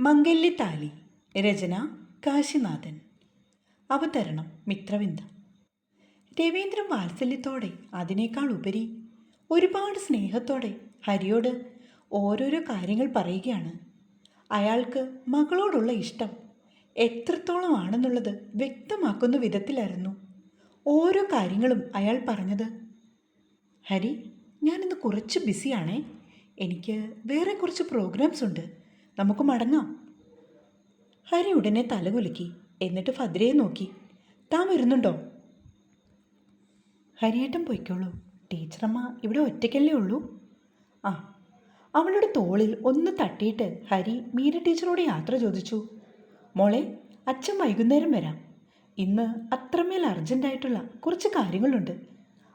മംഗല്യത്താലി രചന കാശിനാഥൻ. അവതരണം മിത്രവിന്ദ. രവീന്ദ്രൻ വാത്സല്യത്തോടെ അതിനേക്കാൾ ഉപരി ഒരുപാട് സ്നേഹത്തോടെ ഹരിയോട് ഓരോരോ കാര്യങ്ങൾ പറയുകയാണ്. അയാൾക്ക് മകളോടുള്ള ഇഷ്ടം എത്രത്തോളം ആണെന്നുള്ളത് വ്യക്തമാക്കുന്ന വിധത്തിലായിരുന്നു. ഓരോ കാര്യങ്ങളും അയാൾ പറഞ്ഞത് ഹരി ഞാനിന്ന് കുറച്ച് ബിസിയാണേ. എനിക്ക് വേറെ കുറച്ച് പ്രോഗ്രാംസ് ഉണ്ട്. നമുക്ക് മടങ്ങാം. ഹരി ഉടനെ തലകുലുക്കി. എന്നിട്ട് ഭദ്രയെ നോക്കി. താൻ വരുന്നുണ്ടോ? ഹരിയേട്ടൻ പൊയ്ക്കോളൂ. ടീച്ചറമ്മ ഇവിടെ ഒറ്റയ്ക്കല്ലേ ഉള്ളൂ? ആ. അവളുടെ തോളിൽ ഒന്ന് തട്ടിയിട്ട് ഹരി മീര ടീച്ചറോട് യാത്ര ചോദിച്ചു. മോളെ അച്ഛൻ വൈകുന്നേരം വരാം. ഇന്ന് അത്രമേൽ അർജന്റായിട്ടുള്ള കുറച്ച് കാര്യങ്ങളുണ്ട്.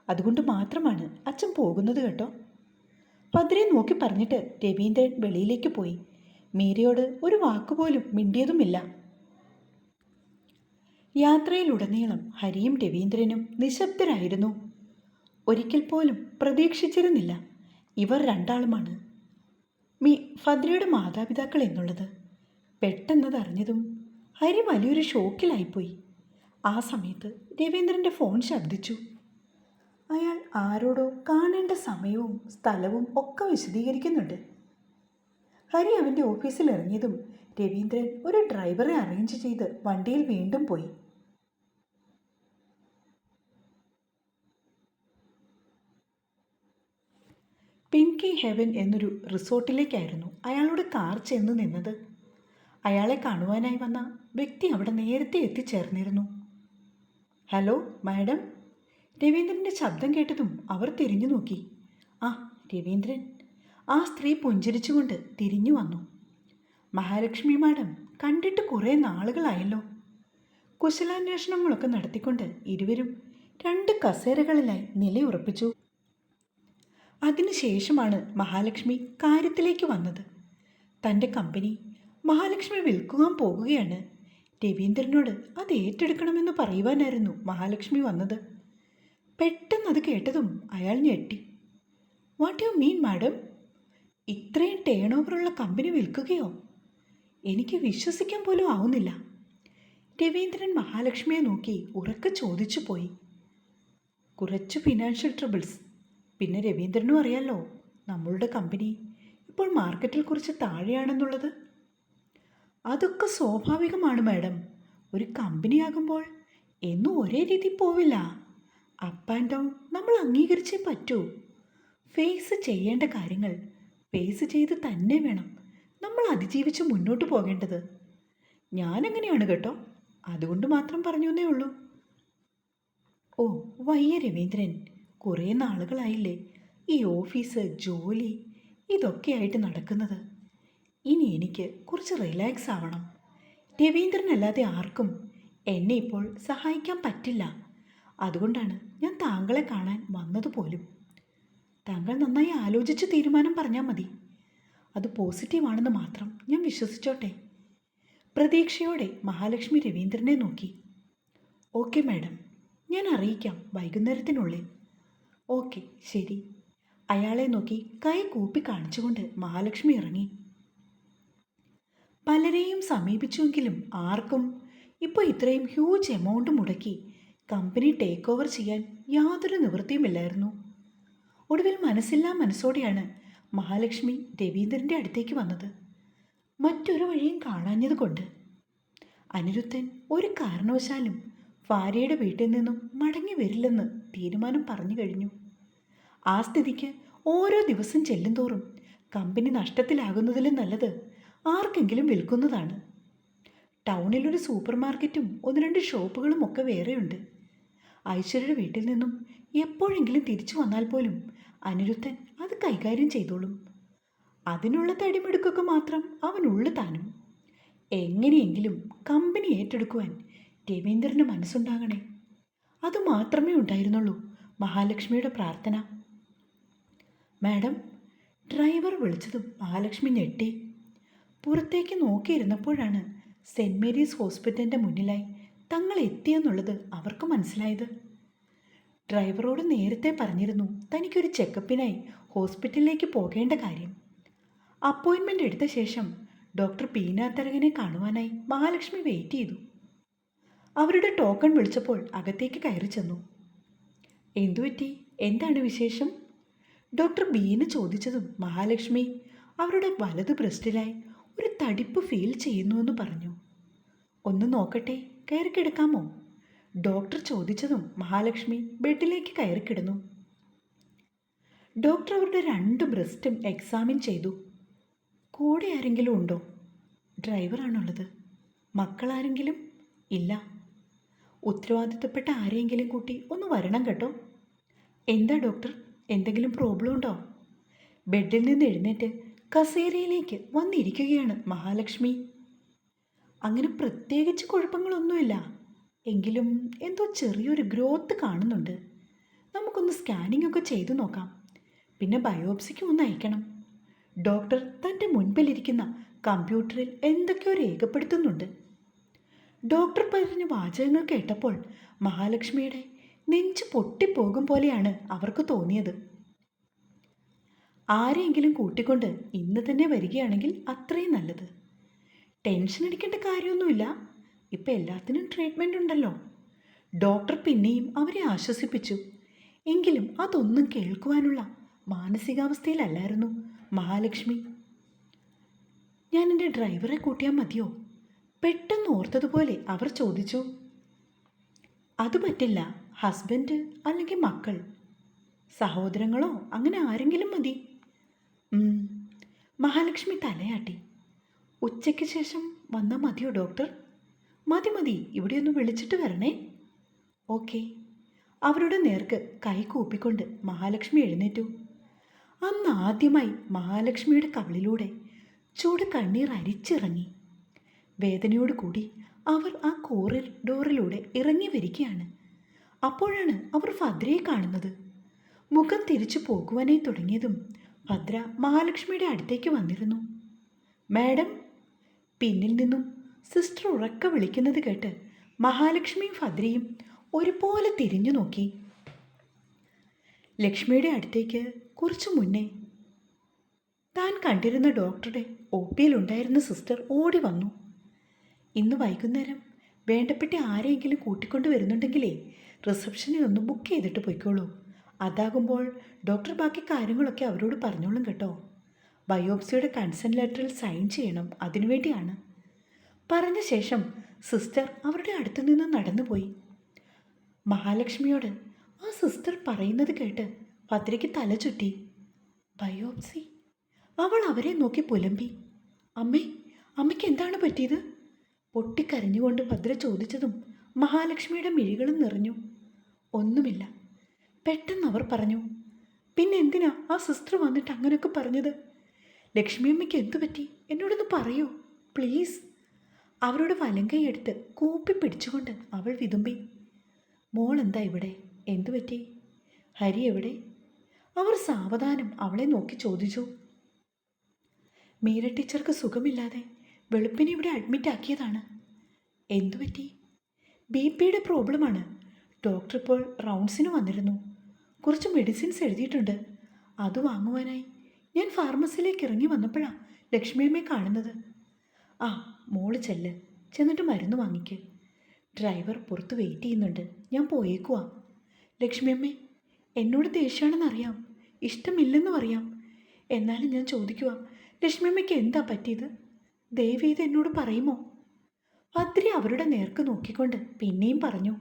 അതുകൊണ്ട് മാത്രമാണ് അച്ഛൻ പോകുന്നത് കേട്ടോ. ഭദ്രയെ നോക്കി പറഞ്ഞിട്ട് രവീന്ദ്രൻ വെളിയിലേക്ക് പോയി. മീരയോട് ഒരു വാക്കുപോലും മിണ്ടിയതുമില്ല. യാത്രയിലുടനീളം ഹരിയും രവീന്ദ്രനും നിശബ്ദരായിരുന്നു. ഒരിക്കൽ പോലും പ്രതീക്ഷിച്ചിരുന്നില്ല ഇവർ രണ്ടാളുമാണ്. മീ. ഫദ്രയുടെ മാതാപിതാക്കൾ എന്നുള്ളത് പെട്ടെന്നത് അറിഞ്ഞതും ഹരി വലിയൊരു ഷോക്കിലായിപ്പോയി. ആ സമയത്ത് രവീന്ദ്രന്റെ ഫോൺ ശബ്ദിച്ചു. അയാൾ ആരോടോ കാണേണ്ട സമയവും സ്ഥലവും ഒക്കെ വിശദീകരിക്കുന്നുണ്ട്. ഹരി അവന്റെ ഓഫീസിൽ ഇറങ്ങിയതും രവീന്ദ്രൻ ഒരു ഡ്രൈവറെ അറേഞ്ച് ചെയ്ത് വണ്ടിയിൽ വീണ്ടും പോയി. പിങ്കി ഹെവൻ എന്നൊരു റിസോർട്ടിലേക്കായിരുന്നു അയാളുടെ കാർ ചെന്ന് നിന്നത്. അയാളെ കാണുവാനായി വന്ന വ്യക്തി അവിടെ നേരത്തെ എത്തിച്ചേർന്നിരുന്നു. Hello madam? രവീന്ദ്രന്റെ ശബ്ദം കേട്ടതും അവർ തിരിഞ്ഞു നോക്കി ആ രവീന്ദ്രൻ. ആ സ്ത്രീ പുഞ്ചിരിച്ചുകൊണ്ട് തിരിഞ്ഞു വന്നു. മഹാലക്ഷ്മി മാഡം കണ്ടിട്ട് കുറേ നാളുകളായല്ലോ. കുശലാന്വേഷണങ്ങളൊക്കെ നടത്തിക്കൊണ്ട് ഇരുവരും രണ്ട് കസേരകളിലായി നിലയുറപ്പിച്ചു അതിനുശേഷമാണ് മഹാലക്ഷ്മി കാര്യത്തിലേക്ക് വന്നത്. തന്റെ കമ്പനി മഹാലക്ഷ്മി വിൽക്കുവാൻ പോകുകയാണ്. രവീന്ദ്രനോട് അത് ഏറ്റെടുക്കണമെന്ന് പറയുവാനായിരുന്നു മഹാലക്ഷ്മി വന്നത്. പെട്ടെന്ന് അത് കേട്ടതും അയാൾ ഞെട്ടി. വാട്ട് യു മീൻ മാഡം ഇത്രയും ടേൺ ഓവറുള്ള കമ്പനി വിൽക്കുകയോ? എനിക്ക് വിശ്വസിക്കാൻ പോലും ആവുന്നില്ല. രവീന്ദ്രൻ മഹാലക്ഷ്മിയെ നോക്കി ഉറക്കെ ചോദിച്ചു പോയി. കുറച്ച് ഫിനാൻഷ്യൽ ട്രബിൾസ് പിന്നെ രവീന്ദ്രനും അറിയാലോ നമ്മളുടെ കമ്പനി ഇപ്പോൾ മാർക്കറ്റിൽ കുറച്ച് താഴെയാണെന്നുള്ളത്. അതൊക്കെ സ്വാഭാവികമാണ് മാഡം ഒരു കമ്പനിയാകുമ്പോൾ എന്നും ഒരേ രീതി പോവില്ല. അപ്പ് ആൻഡ് ഡൗൺ നമ്മൾ അംഗീകരിച്ചേ പറ്റൂ. ഫേസ് ചെയ്യേണ്ട കാര്യങ്ങൾ ഫേസ് ചെയ്ത് തന്നെ വേണം. നമ്മൾ അതിജീവിച്ച് മുന്നോട്ട് പോകേണ്ടത്. ഞാനങ്ങനെയാണ് കേട്ടോ. അതുകൊണ്ട് മാത്രം പറഞ്ഞു എന്നേ ഉള്ളൂ. ഓ വയ്യ രവീന്ദ്രൻ. കുറേ നാളുകളായില്ലേ ഈ ഓഫീസ് ജോലി ഇതൊക്കെയായിട്ട് നടക്കുന്നത്. ഇനി എനിക്ക് കുറച്ച് റിലാക്സ് ആവണം. രവീന്ദ്രനല്ലാതെ ആർക്കും എന്നെ ഇപ്പോൾ സഹായിക്കാൻ പറ്റില്ല. അതുകൊണ്ടാണ് ഞാൻ താങ്കളെ കാണാൻ വന്നതുപോലും താങ്കൾ നന്നായി ആലോചിച്ച് തീരുമാനം പറഞ്ഞാൽ മതി. അത് പോസിറ്റീവാണെന്ന് മാത്രം ഞാൻ വിശ്വസിച്ചോട്ടെ. പ്രതീക്ഷയോടെ മഹാലക്ഷ്മി രവീന്ദ്രനെ നോക്കി. Okay madam. ഞാൻ അറിയിക്കാം വൈകുന്നേരത്തിനുള്ളിൽ. ഓക്കെ ശരി. അയാളെ നോക്കി കൈ കൂപ്പി കാണിച്ചുകൊണ്ട് മഹാലക്ഷ്മി ഇറങ്ങി. പലരെയും സമീപിച്ചുവെങ്കിലും ആർക്കും ഇപ്പോൾ ഇത്രയും ഹ്യൂജ് എമൗണ്ട് മുടക്കി കമ്പനി ടേക്ക് ഓവർ ചെയ്യാൻ യാതൊരു നിവൃത്തിയുമില്ലായിരുന്നു. ഒടുവിൽ മനസ്സില്ലാ മനസ്സോടെയാണ് മഹാലക്ഷ്മി രവീന്ദ്രന്റെ അടുത്തേക്ക് വന്നത്. മറ്റൊരു വഴിയും കാണാഞ്ഞതുകൊണ്ട്. അനിരുദ്ധൻ ഒരു കാരണവശാലും ഭാര്യയുടെ വീട്ടിൽ നിന്നും മടങ്ങി വരില്ലെന്ന് തീരുമാനം പറഞ്ഞു കഴിഞ്ഞു. ആ സ്ഥിതിക്ക് ഓരോ ദിവസം ചെല്ലുംതോറും കമ്പനി നഷ്ടത്തിലാകുന്നതിലും നല്ലത് ആർക്കെങ്കിലും വിൽക്കുന്നതാണ്. ടൗണിലൊരു സൂപ്പർ മാർക്കറ്റും ഒന്ന് രണ്ട് ഷോപ്പുകളും ഒക്കെ വേറെയുണ്ട്. ഐശ്വര്യയുടെ വീട്ടിൽ നിന്നും എപ്പോഴെങ്കിലും തിരിച്ചു വന്നാൽ പോലും അനിരുദ്ധൻ അത് കൈകാര്യം ചെയ്തോളും. അതിനുള്ള തടിമെടുക്കൊക്കെ മാത്രം അവനുള്ളു താനും. എങ്ങനെയെങ്കിലും കമ്പനി ഏറ്റെടുക്കുവാൻ രവീന്ദ്രന് മനസ്സുണ്ടാകണേ. അത് മാത്രമേ ഉണ്ടായിരുന്നുള്ളൂ മഹാലക്ഷ്മിയുടെ പ്രാർത്ഥന. മാഡം ഡ്രൈവർ വിളിച്ചതും മഹാലക്ഷ്മി ഞെട്ടി. പുറത്തേക്ക് നോക്കിയിരുന്നപ്പോഴാണ് സെന്റ് മേരീസ് ഹോസ്പിറ്റലിന്റെ മുന്നിലായി തങ്ങൾ എത്തിയെന്നുള്ളത് അവർക്ക് മനസ്സിലായത്. ഡ്രൈവറോട് നേരത്തെ പറഞ്ഞിരുന്നു തനിക്കൊരു ചെക്കപ്പിനായി ഹോസ്പിറ്റലിലേക്ക് പോകേണ്ട കാര്യം. അപ്പോയിൻമെന്റ് എടുത്ത ശേഷം ഡോക്ടർ പീനാത്തരകനെ കാണുവാനായി മഹാലക്ഷ്മി വെയിറ്റ് ചെയ്തു. അവരുടെ ടോക്കൺ വിളിച്ചപ്പോൾ അകത്തേക്ക് കയറി ചെന്നു. എന്തുപറ്റി? എന്താണ് വിശേഷം? ഡോക്ടർ ബീന് ചോദിച്ചതും മഹാലക്ഷ്മി അവരുടെ വലത് ബ്രസ്റ്റിലായി ഒരു തടിപ്പ് ഫീൽ ചെയ്യുന്നുവെന്ന് പറഞ്ഞു. ഒന്ന് നോക്കട്ടെ. കയറി കിടക്കാമോ ഡോക്ടർ ചോദിച്ചതും മഹാലക്ഷ്മി ബെഡിലേക്ക് കയറി കിടന്നു ഡോക്ടർ അവരുടെ രണ്ട് ബ്രസ്റ്റും എക്സാമിൻ ചെയ്തു. കൂടെ ആരെങ്കിലും ഉണ്ടോ? ഡ്രൈവറാണുള്ളത്. മക്കളാരെങ്കിലും? ഇല്ല. ഉത്തരവാദിത്തപ്പെട്ട ആരെയെങ്കിലും കൂട്ടി ഒന്ന് വരണം കേട്ടോ. എന്താ ഡോക്ടർ? എന്തെങ്കിലും പ്രോബ്ലം ഉണ്ടോ? ബെഡിൽ നിന്ന് എഴുന്നേറ്റ് കസേരയിലേക്ക് വന്നിരിക്കുകയാണ് മഹാലക്ഷ്മി. അങ്ങനെ പ്രത്യേകിച്ച് കുഴപ്പങ്ങളൊന്നുമില്ല. എങ്കിലും എന്തോ ചെറിയൊരു ഗ്രോത്ത് കാണുന്നുണ്ട്. നമുക്കൊന്ന് സ്കാനിംഗ് ഒക്കെ ചെയ്തു നോക്കാം. പിന്നെ ബയോപ്സിക്ക് ഒന്ന് അയക്കണം. ഡോക്ടർ തന്റെ മുൻപിലിരിക്കുന്ന കമ്പ്യൂട്ടറിൽ എന്തൊക്കെയോ രേഖപ്പെടുത്തുന്നുണ്ട്. ഡോക്ടർ പറഞ്ഞ വാചകങ്ങൾ കേട്ടപ്പോൾ മഹാലക്ഷ്മിയുടെ നെഞ്ച് പൊട്ടിപ്പോകും പോലെയാണ് അവർക്ക് തോന്നിയത്. ആരെയെങ്കിലും കൂട്ടിക്കൊണ്ട് ഇന്ന് തന്നെ വരികയാണെങ്കിൽ അത്രയും നല്ലത്. ടെൻഷൻ അടിക്കേണ്ട കാര്യമൊന്നുമില്ല. ഇപ്പം എല്ലാത്തിനും ട്രീറ്റ്മെന്റ് ഉണ്ടല്ലോ. ഡോക്ടർ പിന്നെയും അവരെ ആശ്വസിപ്പിച്ചു. എങ്കിലും അതൊന്നും കേൾക്കുവാനുള്ള മാനസികാവസ്ഥയിലല്ലായിരുന്നു മഹാലക്ഷ്മി. ഞാൻ എന്റെ ഡ്രൈവറെ കൂട്ടിയാൽ മതിയോ? പെട്ടെന്ന് ഓർത്തതുപോലെ അവർ ചോദിച്ചു. അത് പറ്റില്ല. ഹസ്ബൻഡ് അല്ലെങ്കിൽ മക്കൾ. സഹോദരങ്ങളോ അങ്ങനെ ആരെങ്കിലും മതി. മഹാലക്ഷ്മി തലയാട്ടി. ഉച്ചയ്ക്ക് ശേഷം വന്നാൽ മതിയോ ഡോക്ടർ? മതി മതി. ഇവിടെ ഒന്ന് വിളിച്ചിട്ട് വരണേ. ഓക്കെ. അവരുടെ നേർക്ക് കൈ കൂപ്പിക്കൊണ്ട് മഹാലക്ഷ്മി എഴുന്നേറ്റു. അന്ന് ആദ്യമായി മഹാലക്ഷ്മിയുടെ കവളിലൂടെ ചൂട് കണ്ണീർ അരിച്ചിറങ്ങി. വേദനയോട് കൂടി അവർ ആ കോറിഡോറിലൂടെ ഇറങ്ങി വരികയാണ്. അപ്പോഴാണ് അവർ ഭദ്രയെ കാണുന്നത്. മുഖം തിരിച്ചു പോകുവാനായി തുടങ്ങിയതും ഭദ്ര മഹാലക്ഷ്മിയുടെ അടുത്തേക്ക് വന്നിരുന്നു. മാഡം പിന്നിൽ നിന്നും സിസ്റ്റർ ഉറക്ക വിളിക്കുന്നത് കേട്ട് മഹാലക്ഷ്മിയും ഭദ്രയും ഒരുപോലെ തിരിഞ്ഞു നോക്കി. ലക്ഷ്മിയുടെ അടുത്തേക്ക് കുറച്ചു മുന്നേ താൻ കണ്ടിരുന്ന ഡോക്ടറുടെ ഒ പിയിലുണ്ടായിരുന്ന സിസ്റ്റർ ഓടി വന്നു. ഇന്ന് വൈകുന്നേരം വേണ്ടപ്പെട്ട ആരെയെങ്കിലും കൂട്ടിക്കൊണ്ട് വരുന്നുണ്ടെങ്കിലേ റിസപ്ഷനിൽ ഒന്ന് ബുക്ക് ചെയ്തിട്ട് പോയിക്കോളൂ. അതാകുമ്പോൾ ഡോക്ടർ ബാക്കി കാര്യങ്ങളൊക്കെ അവരോട് പറഞ്ഞോളും കേട്ടോ. ബയോപ്സിയുടെ കൺസെന്റ് ലെറ്ററിൽ സൈൻ ചെയ്യണം. അതിനുവേണ്ടിയാണ് പറഞ്ഞ ശേഷം സിസ്റ്റർ അവരുടെ അടുത്തു നിന്ന് നടന്നുപോയി. മഹാലക്ഷ്മിയോട് ആ സിസ്റ്റർ പറയുന്നത് കേട്ട് ഭദ്രയ്ക്ക് തല ചുറ്റി. ബയോപ്സി അവൾ അവരെ നോക്കി പുലമ്പി. അമ്മേ അമ്മയ്ക്ക് എന്താണ് പറ്റിയത്? പൊട്ടിക്കരഞ്ഞുകൊണ്ട് ഭദ്ര ചോദിച്ചതും മഹാലക്ഷ്മിയുടെ മിഴികളും നിറഞ്ഞു. ഒന്നുമില്ല. പെട്ടെന്ന് അവർ പറഞ്ഞു പിന്നെ എന്തിനാ ആ സിസ്റ്റർ വന്നിട്ട് അങ്ങനെയൊക്കെ പറഞ്ഞത്? ലക്ഷ്മിയമ്മയ്ക്ക് എന്തു പറ്റി? എന്നോടൊന്ന് പറയൂ. പ്ലീസ്. അവരുടെ വലങ്കൈയെടുത്ത് കൂപ്പി പിടിച്ചുകൊണ്ട് അവൾ വിതുമ്പി. മോൾ എന്താ ഇവിടെ? എന്തു പറ്റി? ഹരി എവിടെ? അവർ സാവധാനം അവളെ നോക്കി ചോദിച്ചു. മീര ടീച്ചർക്ക് സുഖമില്ലാതെ വെളുപ്പിനെ ഇവിടെ അഡ്മിറ്റ് ആക്കിയതാണ്. എന്തു പറ്റി? ബി പിയുടെ പ്രോബ്ലമാണ്. ഡോക്ടർ ഇപ്പോൾ റൗണ്ട്സിന് വന്നിരുന്നു. കുറച്ച് മെഡിസിൻസ് എഴുതിയിട്ടുണ്ട്. അത് വാങ്ങുവാനായി. ഞാൻ ഫാർമസിയിലേക്ക് ഇറങ്ങി വന്നപ്പോഴാണ് ലക്ഷ്മിയമ്മയെ കാണുന്നത്. ആ മോൾ ചെല്ല്. ചെന്നിട്ട് മരുന്ന് വാങ്ങിക്ക്. ഡ്രൈവർ പുറത്ത് വെയിറ്റ് ചെയ്യുന്നുണ്ട്. ഞാൻ പോയേക്കുവാ. ലക്ഷ്മിയമ്മേ എന്നോട് ദേഷ്യമാണെന്നറിയാം ഇഷ്ടമില്ലെന്നും അറിയാം. എന്നാലും ഞാൻ ചോദിക്കുക ലക്ഷ്മിയമ്മയ്ക്ക് എന്താ പറ്റിയത്? ദേവി ഇത് എന്നോട് പറയുമോ? ഭദ്രി അവരുടെ നേർക്ക് നോക്കിക്കൊണ്ട് പിന്നെയും പറഞ്ഞു.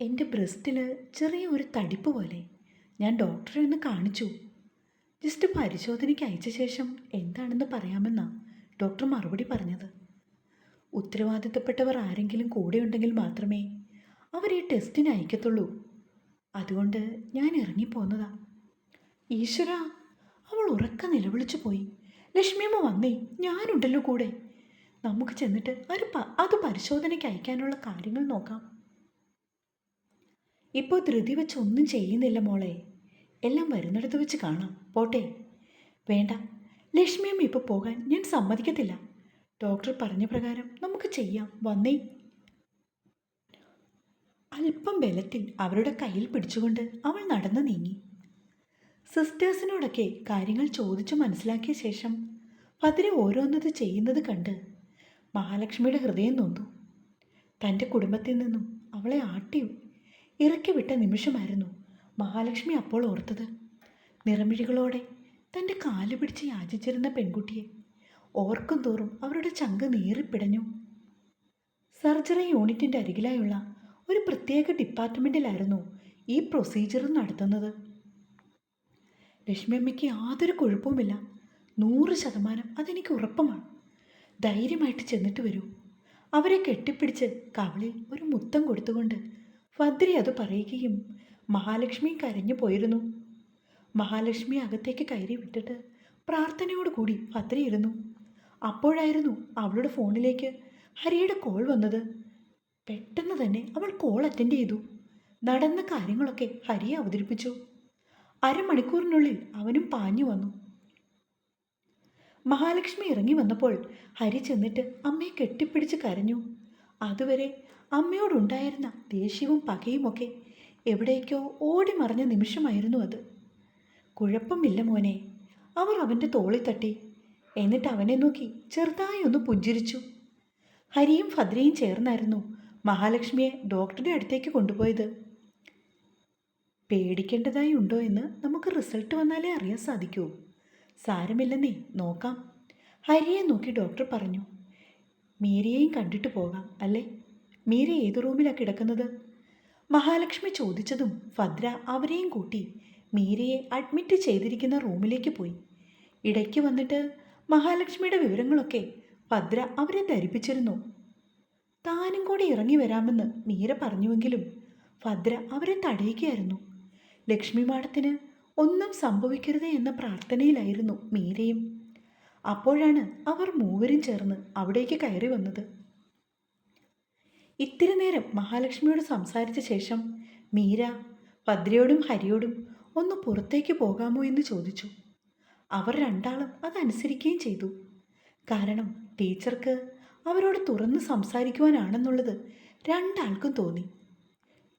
എന്റെ ബ്രസ്റ്റിൽ ചെറിയ ഒരു തടിപ്പ് പോലെ ഞാൻ ഡോക്ടറെ ഒന്ന് കാണിച്ചു. ജസ്റ്റ് പരിശോധനയ്ക്ക് അയച്ച ശേഷം എന്താണെന്ന് പറയാമെന്നാ ഡോക്ടർ മറുപടി പറഞ്ഞത്. ഉത്തരവാദിത്തപ്പെട്ടവർ ആരെങ്കിലും കൂടെയുണ്ടെങ്കിൽ മാത്രമേ അവർ ഈ ടെസ്റ്റിന് അയക്കത്തുള്ളൂ. അതുകൊണ്ട് ഞാൻ ഇറങ്ങിപ്പോന്നതാ. ഈശ്വര അവൾ ഉറക്ക നിലവിളിച്ചു പോയി. ലക്ഷ്മിയമ്മ വന്നേ ഞാനുണ്ടല്ലോ കൂടെ. നമുക്ക് ചെന്നിട്ട് ഒരു അത് പരിശോധനയ്ക്ക് അയക്കാനുള്ള കാര്യങ്ങൾ നോക്കാം. ഇപ്പോൾ ധൃതി വെച്ച് ഒന്നും ചെയ്യുന്നില്ല മോളെ. എല്ലാം വരുന്നിടത്ത് വെച്ച് കാണാം. പോട്ടെ. വേണ്ട. ലക്ഷ്മിയമ്മ ഇപ്പോൾ പോകാൻ ഞാൻ സമ്മതിക്കത്തില്ല. ഡോക്ടർ പറഞ്ഞ പ്രകാരം നമുക്ക് ചെയ്യാം. വന്നേ. അല്പം ബലത്തിൽ അവരുടെ കയ്യിൽ പിടിച്ചുകൊണ്ട് അവൾ നടന്നു നീങ്ങി. സിസ്റ്റേഴ്സിനോടൊക്കെ കാര്യങ്ങൾ ചോദിച്ചു മനസ്സിലാക്കിയ ശേഷം പതിരെ ഓരോന്നത് ചെയ്യുന്നത് കണ്ട് മഹാലക്ഷ്മിയുടെ ഹൃദയം നോന്നു തന്റെ കുടുംബത്തിൽ നിന്നും അവളെ ആട്ടി ഇറക്കി വിട്ട നിമിഷമായിരുന്നു. മഹാലക്ഷ്മി അപ്പോൾ ഓർത്തത്. നിറമിഴികളോടെ തന്റെ കാൽ പിടിച്ച് യാചിച്ചിരുന്ന പെൺകുട്ടിയെ ഓർക്കും തോറും അവരുടെ ചങ്ക് നീറിപ്പിടഞ്ഞു. സർജറി യൂണിറ്റിന്റെ അരികിലായുള്ള ഒരു പ്രത്യേക ഡിപ്പാർട്ട്മെന്റിലായിരുന്നു ഈ പ്രൊസീജിയർ നടത്തുന്നത്. ലക്ഷ്മിയമ്മയ്ക്ക് യാതൊരു കുഴപ്പവുമില്ല നൂറ് ശതമാനം അതെനിക്ക് ഉറപ്പമാണ്. ധൈര്യമായിട്ട് ചെന്നിട്ട് വരൂ. അവരെ കെട്ടിപ്പിടിച്ച് കവളിൽ ഒരു മുത്തം കൊടുത്തുകൊണ്ട് ഭദ്രി അത് പറയുകയും മഹാലക്ഷ്മി കരഞ്ഞു പോയിരുന്നു. മഹാലക്ഷ്മി അകത്തേക്ക് കയറി വിട്ടിട്ട് പ്രാർത്ഥനയോടുകൂടി ഭദ്ര ഇരുന്നു അപ്പോഴായിരുന്നു അവളുടെ ഫോണിലേക്ക് ഹരിയുടെ കോൾ വന്നത്. പെട്ടെന്ന് തന്നെ അവൾ കോൾ അറ്റൻഡ് ചെയ്തു. നടന്ന കാര്യങ്ങളൊക്കെ ഹരിയെ അവതരിപ്പിച്ചു. അരമണിക്കൂറിനുള്ളിൽ അവനും പാഞ്ഞു വന്നു. മഹാലക്ഷ്മി ഇറങ്ങി വന്നപ്പോൾ ഹരി ചെന്നിട്ട് അമ്മയെ കെട്ടിപ്പിടിച്ച് കരഞ്ഞു. അതുവരെ അമ്മയോടുണ്ടായിരുന്ന ദേഷ്യവും പകയുമൊക്കെ എവിടേക്കോ ഓടി മറഞ്ഞ നിമിഷമായിരുന്നു അത്. കുഴപ്പമില്ല മോനെ. അവർ അവന്റെ തോളിൽ തട്ടി. എന്നിട്ട് അവനെ നോക്കി ചെറുതായി ഒന്ന് പുഞ്ചിരിച്ചു. ഹരിയും ഭദ്രയും ചേർന്നായിരുന്നു മഹാലക്ഷ്മിയെ ഡോക്ടറുടെ അടുത്തേക്ക് കൊണ്ടുപോയത്. പേടിക്കേണ്ടതായി ഉണ്ടോ എന്ന് നമുക്ക് റിസൾട്ട് വന്നാലേ അറിയാൻ സാധിക്കൂ. സാരമില്ലെന്നേ നോക്കാം. ഹരിയെ നോക്കി ഡോക്ടർ പറഞ്ഞു. മീരയെയും കണ്ടിട്ട് പോകാം അല്ലേ? മീര ഏത് റൂമിലാണ് കിടക്കുന്നത്? മഹാലക്ഷ്മി ചോദിച്ചതും ഭദ്ര അവരെയും കൂട്ടി മീരയെ അഡ്മിറ്റ് ചെയ്തിരിക്കുന്ന റൂമിലേക്ക് പോയി. ഇടയ്ക്ക് വന്നിട്ട് മഹാലക്ഷ്മിയുടെ വിവരങ്ങളൊക്കെ ഭദ്ര അവരെ ധരിപ്പിച്ചിരുന്നു. താനും കൂടി ഇറങ്ങി വരാമെന്ന് മീര പറഞ്ഞുവെങ്കിലും ഭദ്ര അവരെ തടയുകയായിരുന്നു. ലക്ഷ്മി മാഡത്തിന് ഒന്നും സംഭവിക്കരുത് എന്ന പ്രാർത്ഥനയിലായിരുന്നു മീരയും. അപ്പോഴാണ് അവർ മൂവരും ചേർന്ന് അവിടേക്ക് കയറി വന്നത്. ഇത്തിരി നേരം മഹാലക്ഷ്മിയോട് സംസാരിച്ച ശേഷം മീര ഭദ്രയോടും ഹരിയോടും ഒന്ന് പുറത്തേക്ക് പോകാമോ എന്ന് ചോദിച്ചു. അവർ രണ്ടാളും അതനുസരിക്കുകയും ചെയ്തു. കാരണം ടീച്ചർക്ക് അവരോട് തുറന്ന് സംസാരിക്കുവാനാണെന്നുള്ളത് രണ്ടാൾക്കും തോന്നി.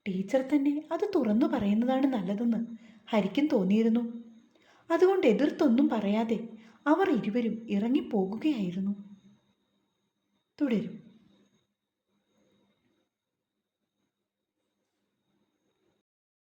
ടീച്ചർ തന്നെ അത് തുറന്നു പറയുന്നതാണ് നല്ലതെന്ന് ഹരിക്കും തോന്നിയിരുന്നു. അതുകൊണ്ട് എതിർത്തൊന്നും പറയാതെ അവർ ഇരുവരും ഇറങ്ങിപ്പോകുകയായിരുന്നു. തുടരും.